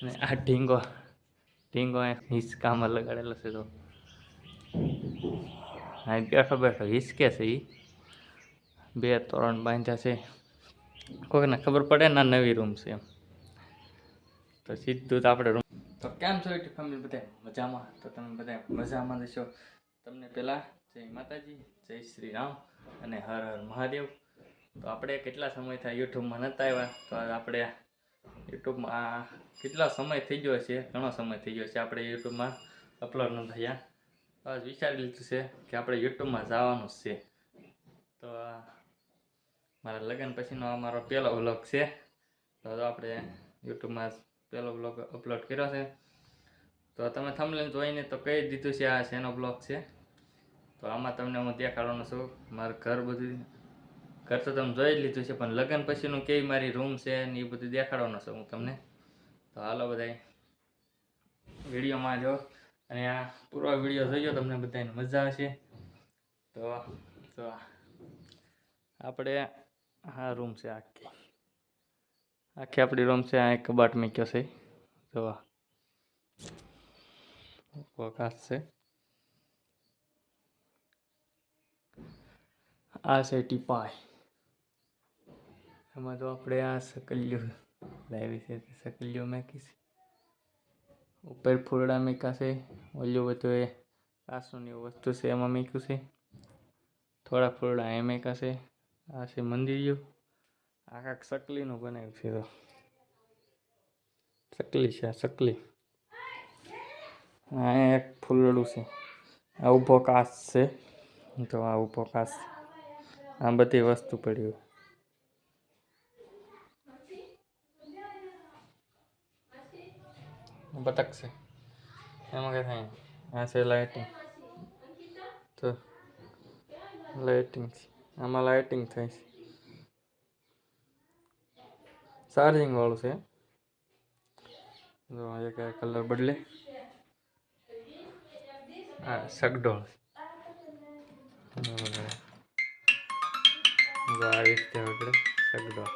અને આ ઢીંગો ઢીંગો હિંચકામાં લગાડેલો છે તો હા બેઠો બેઠો હિંચકે છે એ બે તોરણ બાંધ્યા છે. કોઈને ખબર પડે ને નવી રૂમ છે એમ. તો સીધું તો આપણે રૂમ તો કેમ છો એટલી ફેમિલી બધા? મજામાં? તો તમે બધા મજામાં જશો તમને પહેલાં જય માતાજી, જય શ્રી રામ અને હર હર મહાદેવ. તો આપણે કેટલા સમય થાય? યુટ્યુબમાં નહોતા આવ્યા. તો આપણે યુટ્યુબમાં આ કેટલા સમય થઈ ગયો છે? ઘણો સમય થઈ ગયો છે આપણે યુટ્યુબમાં અપલોડ ન થયા. આજ વિચારી લીધું છે કે આપણે યુટ્યુબમાં જવાનું છે. તો મારા લગ્ન પછીનો આ મારો પહેલો વ્લોગ છે. તો આપણે યુટ્યુબમાં પહેલો વ્લોગ અપલોડ કર્યો છે. તો તમે થંબનેલ જોઈને તો કહી દીધું છે આ શેનો બ્લોગ છે. તો આમાં તમને હું દેખાડવાનો છું. મારું ઘર બધું ઘર તો તમે જોઈ જ લીધું છે, પણ લગ્ન પછીનું કેવી મારી રૂમ છે ને એ બધું દેખાડવાનો છું હું તમને. તો હાલો બધાય. વિડીયોમાં જો, અને આ પૂરો વીડિયો જોઈજો તમને બધાને મજા આવશે. તો તો આપણે આ રૂમ છે આખી. આખી આપણી રૂમ છે, આ એક કબાટ મૂક્યો છે. તો વકાશ છે. આ છે ટીપાય. એમાં તો આપણે આ સકલિયો લાવી છે તે સકલિયો મેકી છે. ઉપર ફૂરડા મૂક્યા છે, ઓલું બધું એ કાસુની વસ્તુ છે એમાં મેક્યું છે. થોડા ફૂરડા એ મૂક્યા છે, આ છે મંદિરિયું. આ કાંક સકલીનું બનાવ્યું છે તો. સકલી છે, આ સકલી. આ એક ફૂલડું છે. આ ઊભો કાશ છે. તો આ ઊભો કાચ આ બધી વસ્તુ પડી હોય બતક છે એમાં કઈ થાય નહીં. આ છે લાઇટિંગ તો લાઇટિંગ છે આમાં લાઇટિંગ થાય છે ચાર્જિંગ વાળું છે જો એક કલર બદલે હા સગડોળ બરાબર. જો આ રીતે વગડે સગડોળ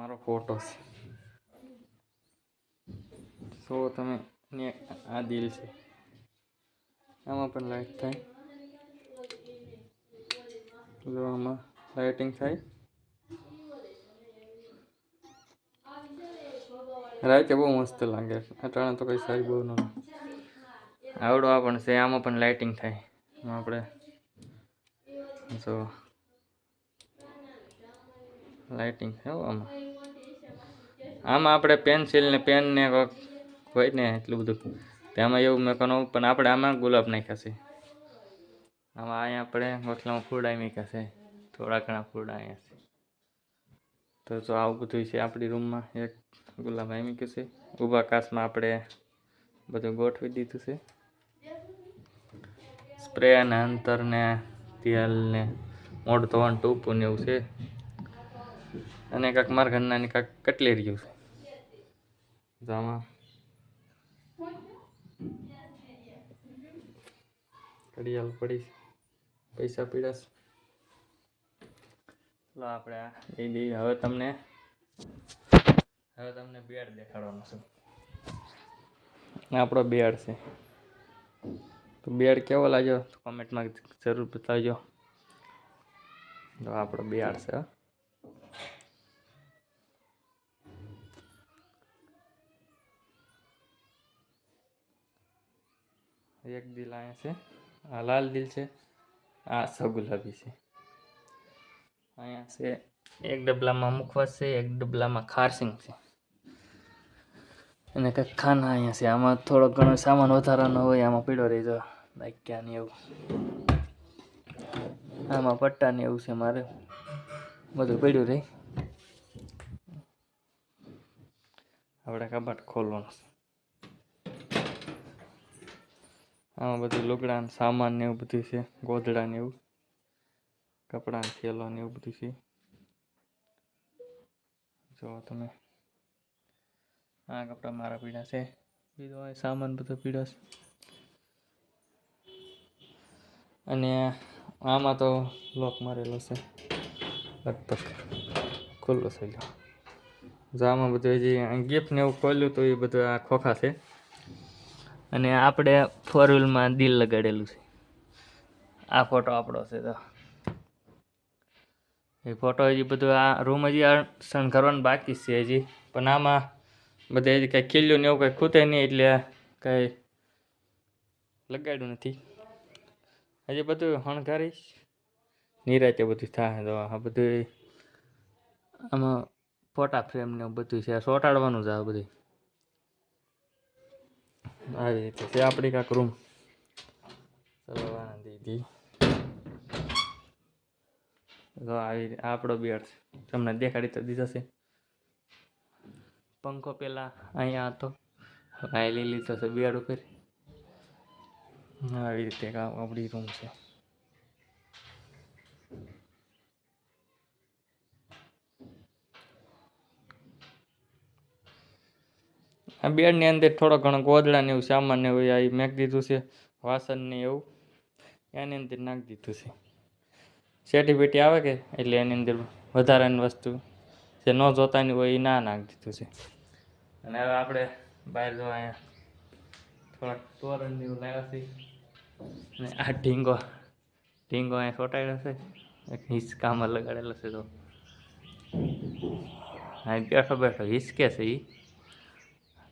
મારો ફોટો છે. સો તમે આ દિલ છે. આમાં પણ લાઇટ થાય. જો આમાં લાઇટિંગ થાય. રાતે બહુ મસ્ત લાગે. અટાણે તો કંઈ સારી બહુ ન આવડો આ પણ છે, આમાં પણ લાઇટિંગ થાય. આપણે જો લાઇટિંગ છે આમાં. આમાં આપણે પેન્સિલ ને પેન ને હોય ને એટલું બધું. તેમાં એવું મેં કહું પણ આપણે આમાં ગુલાબ નાખ્યા છે. આમાં અહીંયા આપણે ગોઠલામાં ફૂલડા મૂક્યા છે. થોડા ઘણા ફૂલડા અહીંયા છે. તો જો આવું બધું છે આપણી રૂમમાં. એક ગુલાબ અહીં મૂક્યું છે. ઊભા કાચમાં આપણે બધું ગોઠવી દીધું છે. સ્પ્રે ને અંતર ને તેલ ને મોઢ ધોવાનું ટૂંપું ને એવું છે. અને કાંક મારા ઘરના ની કાંક કટલી રહ્યું છે. તો આમાં ઘડિયાળ પડી પૈસા પીડાશ છે. લો આપણે આ. એ દઈએ હવે તમને હવે તમને બેડ દેખાડવાનો છે. આપણો બેડ છે. તો બેડ કેવો લાગ્યો? કોમેન્ટમાં જરૂર બતાવજો. તો આપણો બેડ છે એક દિલ અહીંયા છે. આ લાલ દિલ છે. આ સગુલાબી છે. અહીંયા છે એક ડબલામાં મુખવાસ છે, એક ડબલામાં ખારસિંગ છે. અને કંઈક ખાના અહીંયા છે. આમાં થોડો ઘણો સામાન વધારાનો હોય, આમાં પીડો રહી જો દાયકા ને એવું. આમાં પટ્ટા ને એવું છે મારે. બધું પડ્યું રહી. આપણે કબાટ ખોલવાનું છે. આમાં બધું લુગડા સામાન ને એવું બધું છે, ગોધડા ને એવું. કપડાં થેલો ને એવું બધું છે. જો તમે આ કપડાં મારા પીડા છે. બીજો સામાન બધો પીડો છે. અને આમાં તો લોક મારેલો છે. લગભગ ખુલ્લો થઈ ગયો જો આમાં બધું જે ગિફ્ટ ને એવું ખોલ્યું તો એ બધું આ ખોખા છે. અને આપણે ફોર વ્હીલમાં દિલ લગાડેલું છે. આ ફોટો આપણો છે તો. એ ફોટો હજી બધું આ રૂમ હજી આ શણગારવાનું બાકી જ છે હજી. પણ આમાં બધે હજી કાંઈ ખીલ્યું ને એવું કાંઈ ખૂટે નહીં એટલે કાંઈ લગાડ્યું નથી. હજી બધું શણગારીશ નિરાતે બધું થાય તો આ બધું આમાં ફોટા ફ્રેમ ને બધું છે. ચોંટાડવાનું છે આ બધું. આવી રીતે. છે આપણી કાંક રૂમ ચલો દીદી તો આવી આપણો બેડ છે. તમને દેખાડી તો દીધો છે પંખો પેલા અહીંયા હતો. આ લઈ લીધો છે, બેડ ઉપર. આવી રીતે આપણી રૂમ છે. આ બેડની અંદર થોડો ઘણો ગોદડા એવું સામાન ને એવું આ મેં દીધું છે, વાસણ ને એવું. એની અંદર નાખી દીધું છે. શેટી પેટી આવે કે? એટલે એની અંદર વધારાની વસ્તુ જે ન જોતાની હોય એ ના નાખી દીધું છે. અને હવે આપણે બહાર જો અહીંયા થોડાક તોરણ એવું લાવ્યા છે. અને આ ઢીંગો ઢીંગો અહીંયા ચોંટાડ્યો છે. એક હિંચકામાં લગાડેલો છે તો. અહીં બેઠો બેઠો હિસકે છે એ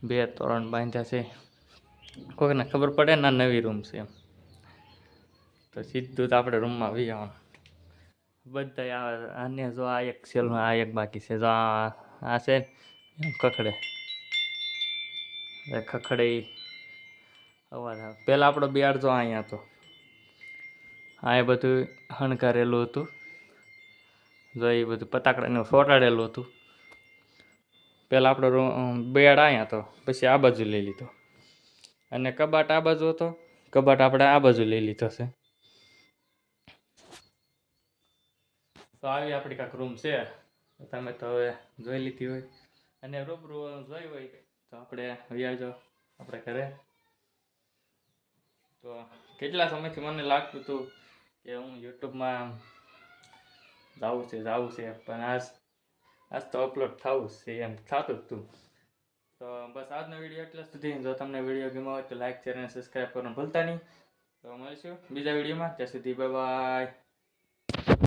બે તોરણ બાંધ્યા છે. કોઈને ખબર પડે ના નવી રૂમ છે એમ. તો સીધું તો આપણે રૂમમાં વી આવવાનું બધા આને જો આ એક સેલમાં આ એક બાકી છે. જો આ છે એમ ખખડે. ખખડે અવાજ આવે. પહેલાં આપણો બિયાર જો અહીંયા હતો. આ એ બધું હણકારેલું હતું. જો એ બધું પતાકડાને સોટાડેલું હતું. પહેલાં આપણો રૂમ બેડ અહીંયા હતો પછી આ બાજુ લઈ લીધો. અને કબાટ આ બાજુ હતો, કબાટ આપણે આ બાજુ લઈ લીધો છે. તો આવી આપણી કાંક રૂમ છે. તમે તો હવે જોઈ લીધી હોય. અને રૂબરૂ જોઈ હોય તો આપણે વ્યાજો આપણે ઘરે. તો કેટલા સમયથી મને લાગતું હતું કે હું યુટ્યુબમાં જાવું છે જાવું છે, પણ આજ આજ તો અપલોડ થવું છે, એમ થતું હતું તો. બસ આજનો વીડિયો એટલા સુધી. જો તમને વીડિયો ગમ્યો હોય તો લાઇક શેર અને સબસ્ક્રાઈબ કરવાનું ભૂલતા નહીં. તો મળીશું બીજા વિડીયોમાં ત્યાં સુધી બાય